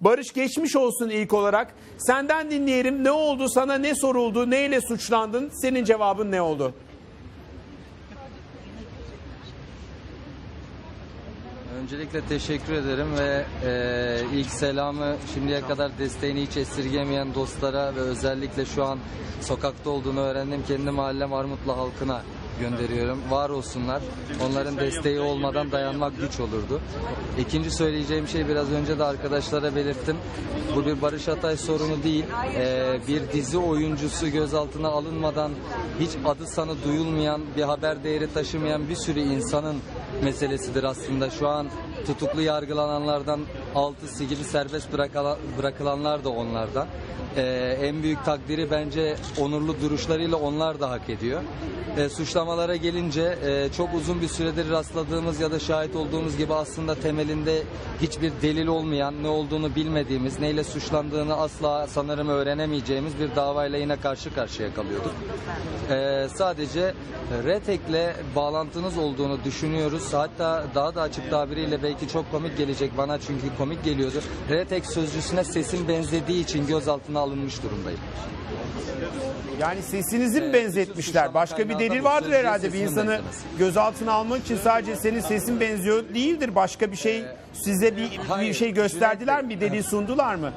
Barış geçmiş olsun ilk olarak. Senden dinleyelim. Ne oldu sana ne soruldu? Neyle suçlandın? Senin cevabın ne oldu? Öncelikle teşekkür ederim ve e, ilk selamı şimdiye kadar desteğini hiç esirgemeyen dostlara ve özellikle şu an sokakta olduğunu öğrendim kendi mahallem Armutlu halkına gönderiyorum. Var olsunlar. Onların desteği olmadan dayanmak güç olurdu. İkinci söyleyeceğim şey biraz önce de arkadaşlara belirttim. Bu bir Barış Atay sorunu değil. E, bir dizi oyuncusu gözaltına alınmadan hiç adı sanı duyulmayan, bir haber değeri taşımayan bir sürü insanın meselesidir aslında. Şu an tutuklu yargılananlardan altısı gibi serbest bırakılanlar da onlardan. Ee, en büyük takdiri bence onurlu duruşlarıyla onlar da hak ediyor. Ee, suçlamalara gelince e, çok uzun bir süredir rastladığımız ya da şahit olduğumuz gibi aslında temelinde hiçbir delil olmayan, ne olduğunu bilmediğimiz, neyle suçlandığını asla sanırım öğrenemeyeceğimiz bir davayla yine karşı karşıya kalıyorduk. Ee, sadece Retek'le bağlantınız olduğunu düşünüyoruz. Hatta daha da açık tabiriyle belki çok komik gelecek bana çünkü komik geliyordu. Retek sözcüsüne sesin benzediği için gözaltına alınmış durumdayım. Yani sesinizi mi Ee, benzetmişler? Başka bir delil vardır herhalde. Bir insanı gözaltına almak için sadece senin sesin benziyor değildir. Başka bir şey size bir, bir şey gösterdiler mi? Bir delil sundular mı?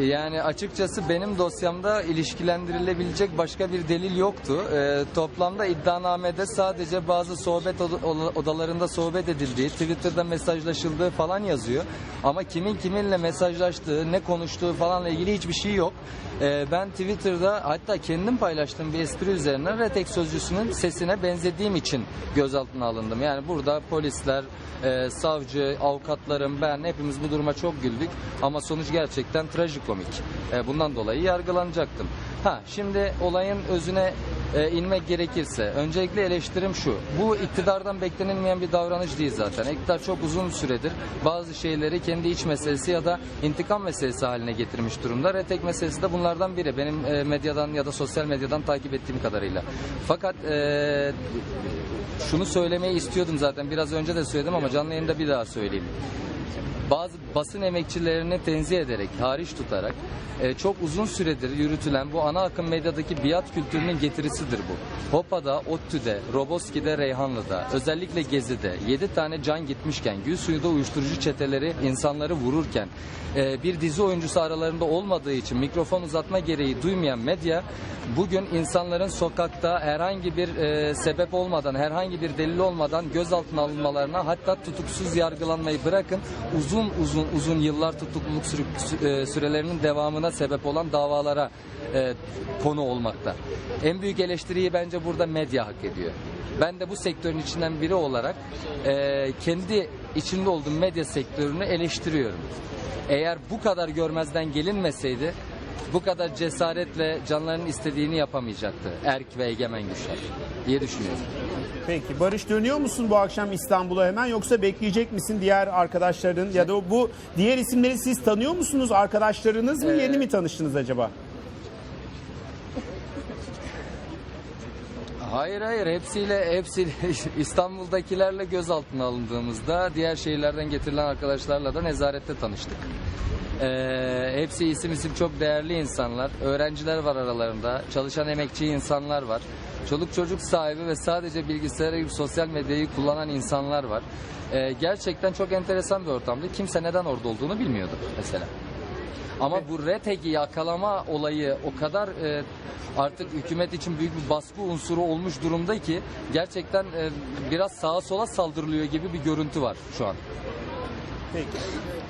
Yani açıkçası benim dosyamda ilişkilendirilebilecek başka bir delil yoktu. Ee, toplamda iddianamede sadece bazı sohbet oda- oda- odalarında sohbet edildiği, Twitter'da mesajlaşıldığı falan yazıyor. Ama kimin kiminle mesajlaştığı, ne konuştuğu falanla ilgili hiçbir şey yok. Ee, ben Twitter'da hatta kendim paylaştığım bir espri üzerine Retek sözcüsünün sesine benzediğim için gözaltına alındım. Yani burada polisler, e, savcı, avukatlarım, ben hepimiz bu duruma çok güldük. Ama sonuç gerçekten trajikomik. E, bundan dolayı yargılanacaktım. Ha şimdi olayın özüne e, inmek gerekirse öncelikle eleştirim şu. Bu iktidardan beklenilmeyen bir davranış değil zaten. İktidar çok uzun süredir bazı şeyleri kendi iç meselesi ya da intikam meselesi haline getirmiş durumda. Retek meselesi de bunlardan biri. Benim e, medyadan ya da sosyal medyadan takip ettiğim kadarıyla. Fakat e, şunu söylemeyi istiyordum zaten. Biraz önce de söyledim ama canlı yayında bir daha söyleyeyim bazı basın emekçilerini tenzih ederek, hariç tutarak e, çok uzun süredir yürütülen bu ana akım medyadaki biat kültürünün getirisidir bu. Hopa'da, ODTÜ'de, Roboski'de, Reyhanlı'da, özellikle Gezi'de 7 tane can gitmişken, Gülsuyu'da uyuşturucu çeteleri insanları vururken, e, bir dizi oyuncusu aralarında olmadığı için mikrofon uzatma gereği duymayan medya, bugün insanların sokakta herhangi bir e, sebep olmadan, herhangi bir delil olmadan gözaltına alınmalarına hatta tutuksuz yargılanmayı bırakın uzun uzun uzun yıllar tutukluluk sürü- sü- e, sürelerinin devamına sebep olan davalara e, konu olmakta. En büyük eleştiriyi bence burada medya hak ediyor. Ben de bu sektörün içinden biri olarak e, kendi içinde olduğum medya sektörünü eleştiriyorum. Eğer bu kadar görmezden gelinmeseydi bu kadar cesaretle canlarının istediğini yapamayacaktı erk ve egemen güçler diye düşünüyorum. Peki Barış dönüyor musun bu akşam İstanbul'a hemen yoksa bekleyecek misin diğer arkadaşların ya da bu diğer isimleri siz tanıyor musunuz? Arkadaşlarınız mı? Ee, Yeni mi tanıştınız acaba? Hayır hayır hepsiyle hepsi İstanbul'dakilerle gözaltına alındığımızda diğer şehirlerden getirilen arkadaşlarla da nezarette tanıştık. Ee, hepsi isim isim çok değerli insanlar. Öğrenciler var aralarında. Çalışan emekçi insanlar var. Çoluk çocuk sahibi ve sadece bilgisayarı gibi sosyal medyayı kullanan insanlar var. Ee, gerçekten çok enteresan bir ortamdı. Kimse neden orada olduğunu bilmiyordu mesela. Ama bu RETEG'i yakalama olayı o kadar e, artık hükümet için büyük bir baskı unsuru olmuş durumda ki gerçekten e, biraz sağa sola saldırılıyor gibi bir görüntü var şu an. Peki.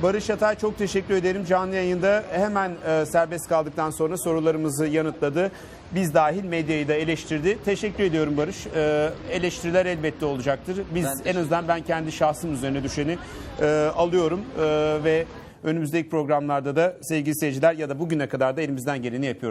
Barış Atay çok teşekkür ederim. Canlı yayında hemen e, serbest kaldıktan sonra sorularımızı yanıtladı. Biz dahil medyayı da eleştirdi. Teşekkür ediyorum Barış. E, eleştiriler elbette olacaktır. Biz en azından ben kendi şahsım üzerine düşeni e, alıyorum E, ve önümüzdeki programlarda da sevgili seyirciler ya da bugüne kadar da elimizden geleni yapıyoruz.